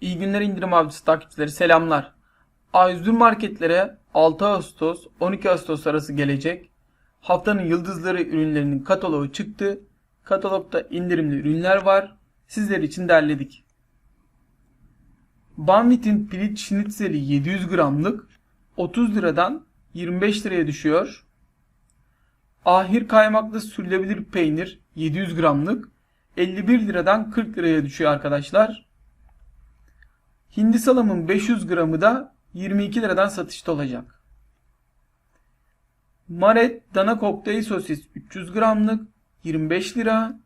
İyi günler indirim avcısı takipçileri selamlar. A101 marketlere 6 Ağustos 12 Ağustos arası gelecek. Haftanın yıldızları ürünlerinin kataloğu çıktı. Katalogda indirimli ürünler var. Sizler için derledik. Banvit'in pirinç şnitzeli 700 gramlık 30 liradan 25 liraya düşüyor. Ahir kaymaklı sürülebilir peynir 700 gramlık 51 liradan 40 liraya düşüyor arkadaşlar. Hindi salamın 500 gramı da 22 liradan satışta olacak. Maret dana kokteyl sosis 300 gramlık 25 lira.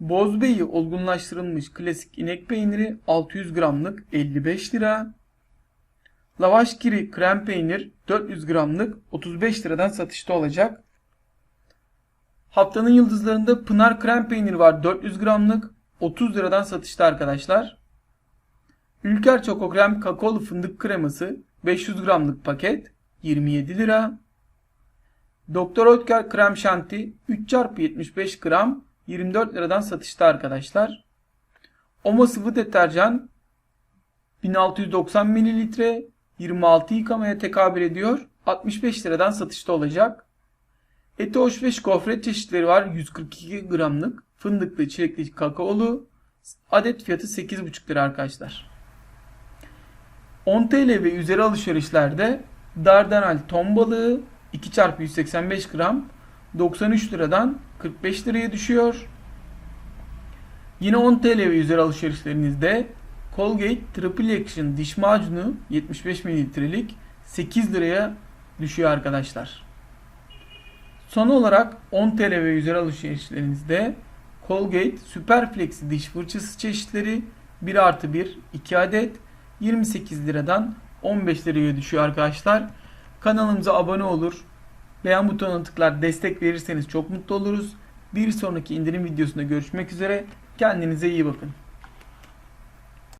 Bozbeyi olgunlaştırılmış klasik inek peyniri 600 gramlık 55 lira. Lavaş kiri krem peynir 400 gramlık 35 liradan satışta olacak. Haftanın yıldızlarında Pınar krem peynir var 400 gramlık 30 liradan satışta arkadaşlar. Ülker Çoko Krem kakaolu fındık kreması 500 gramlık paket 27 lira. Doktor Oetker krem şanti 3x75 gram 24 liradan satışta arkadaşlar. Omo sıvı deterjan 1690 mililitre 26 yıkamaya tekabül ediyor. 65 liradan satışta olacak. Eti hoşbeş gofret çeşitleri var 142 gramlık fındıklı çilekli kakaolu adet fiyatı 8,5 lira arkadaşlar. 10 TL ve üzeri alışverişlerde Dardanel ton balığı 2x185 gram 93 liradan 45 liraya düşüyor. Yine 10 TL ve üzeri alışverişlerinizde Colgate Triple Action diş macunu 75 mililitrelik 8 liraya düşüyor arkadaşlar. Son olarak 10 TL ve üzeri alışverişlerinizde Colgate Superflex diş fırçası çeşitleri 1 artı 1 2 adet 28 liradan 15 liraya düşüyor arkadaşlar. Kanalımıza abone olur. Beğen butonuna tıklar destek verirseniz çok mutlu oluruz. Bir sonraki indirim videosunda görüşmek üzere. Kendinize iyi bakın.